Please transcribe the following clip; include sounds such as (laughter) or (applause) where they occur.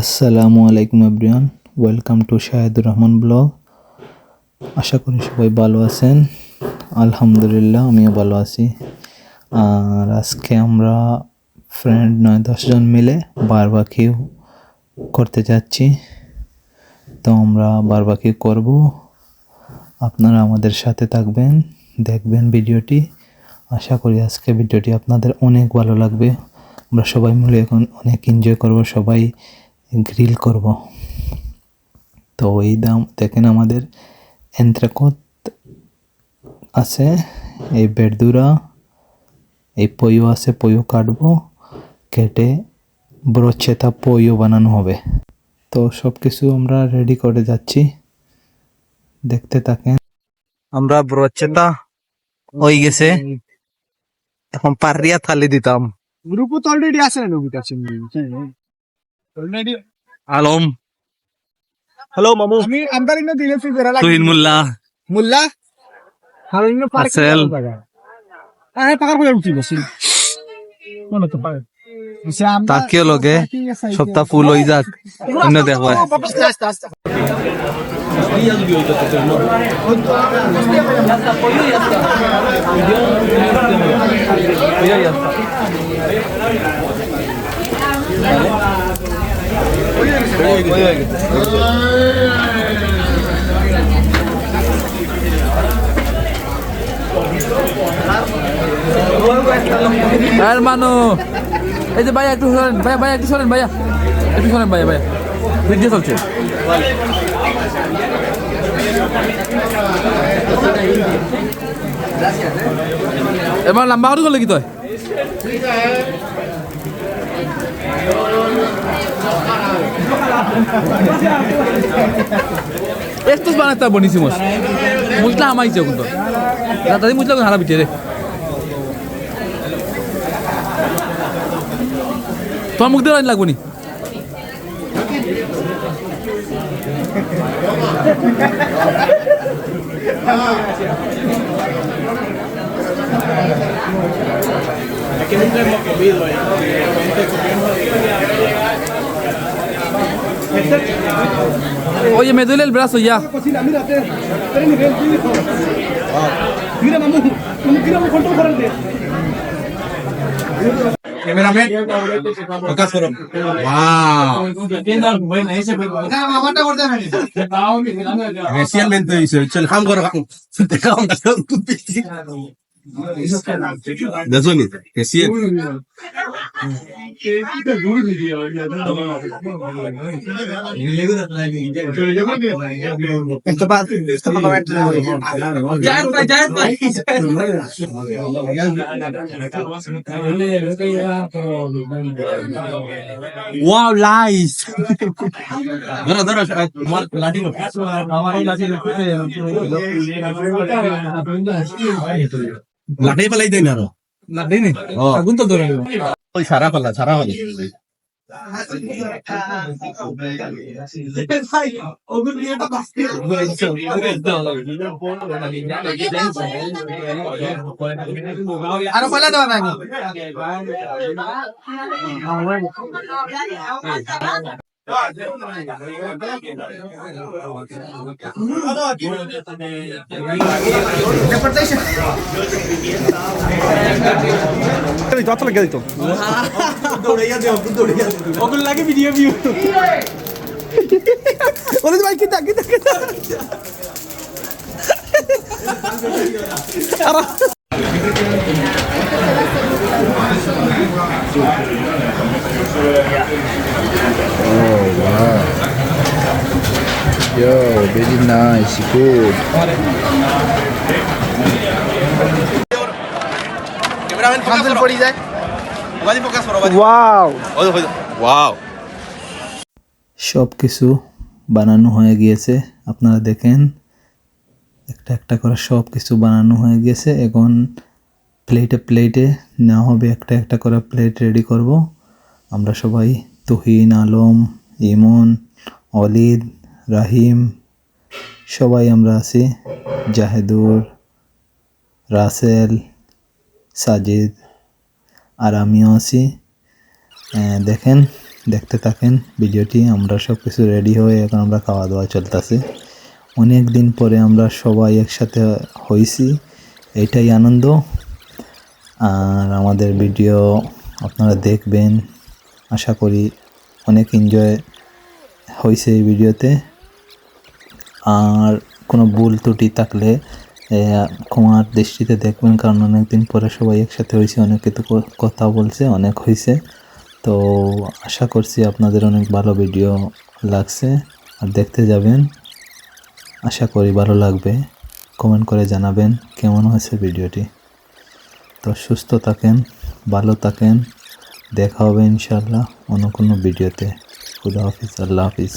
আসসালামু আলাইকুম everyone. Welcome to Shahedur Rahman blog আশা করি সবাই ভালো আছেন। আলহামদুলিল্লাহ, আমিও ভালো আছি। আর আজকে আমরা ফ্রেন্ড নয় দশজন মিলে বারবাকিউ করতে যাচ্ছি। তো আমরা বারবাকিউ করব। আপনারা আমাদের সাথে থাকবেন, দেখবেন ভিডিওটি। আশা করি আজকে ভিডিওটি আপনাদের অনেক ভালো লাগবে। আমরা সবাই মিলে এখন অনেক এনজয় করব, সবাই গ্রিল করব। তো এই দাম দেখেন আমাদের এন্ত্রাকত আছে এই বেড়দুরা এই পয়ো আছে পয়ো কাটবো কেটে ব্রোচেতা পয়ো বানানো হবে। তো সব কিছু আমরা রেডি করে যাচ্ছি। দেখতে থাকেন। আমরা ব্রোচেতা হয়ে গেছে। এখন পারিয়া থালি দিতাম। গ্রুপও তো অলরেডি আছে না অলরেডি আলম হ্যালো মামু আমি আমদারি না দিলে ফির বেরা তুহিন মোল্লা মুল্লা হারুন না পার্ক আসেল। আরে পাকার করে উঠি বসি মনে তো পারে তাকিও লগে সপ্তাহ ফুল হয়ে যাক অন্য দেখবা hermano এই যে ভাইয়া, একটু সরেন। ভাইয়া ভাইয়া, একটু সরেন, ভাইয়া। একটু সরেন, ভাইয়া ভাইয়া। ভিডিও চলছে। এবার লম্বা করে করলে কি তুই? estos van a estar buenísimos মুসলা আমাইছে কিন্তু দাদি মুসলা হারা বিটে রে তোমার মুখ দিয়ে লাইন লাগবো নি Oye, me duele el brazo ya. Primeramente, acá fueron. ¡Wow! El (laughs) te acaban de hacer un wow nice ধরো ধরো তোমার লাঠি লাঠি পেলাই দেয় না আরও না দেই নি আগুন তো ধরে ওই সারা পাল্লা সারা পাল্লা আরো পালা দাও না যত লাগে দিত ওগুলো লাগে ভিডিও ভিউ ওরে ভাই কিতা কিতা কিতা Yo, very nice, good. Wow সব কিছু বানানো হয়ে গিয়েছে আপনারা দেখেন। একটা একটা করে সব কিছু বানানো হয়ে গিয়েছে এখন প্লেটে প্লেটে নেওয়া হবে একটা একটা করে প্লেট রেডি করব। আমরা সবাই তুহিন আলম ইমন অলিদ রাহিম, সবাই আমরা আছি। জাহেদুর, রাসেল, সাজিদ, আর আমিও আছি। দেখেন, দেখতে থাকেন ভিডিওটি, আমরা সব কিছু রেডি হয়ে এখন আমরা খাওয়া দাওয়া চলতেছে। অনেক দিন পরে আমরা সবাই একসাথে হয়েছি এটাই আনন্দ। আর আমাদের ভিডিও আপনারা দেখবেন। আশা করি অনেক এনজয় হয়েছে এই ভিডিওতে। আর কোনো ভুল ত্রুটি থাকলে ক্ষমার দৃষ্টিতে দেখবেন, কারণ অনেকদিন পরে সবাই একসাথে হয়েছে, অনেক কিছু কথা বলছে, অনেক হয়েছে তো আশা করছি আপনাদের অনেক ভালো ভিডিও লাগছে, আর দেখতে যাবেন। আশা করি ভালো লাগবে। কমেন্ট করে জানাবেন কেমন হয়েছে ভিডিওটি। তো সুস্থ থাকেন, ভালো থাকেন। দেখা হবে ইনশাল্লাহ অন্য কোনো ভিডিওতে। খুদা হাফিজ, আল্লাহ হাফিজ।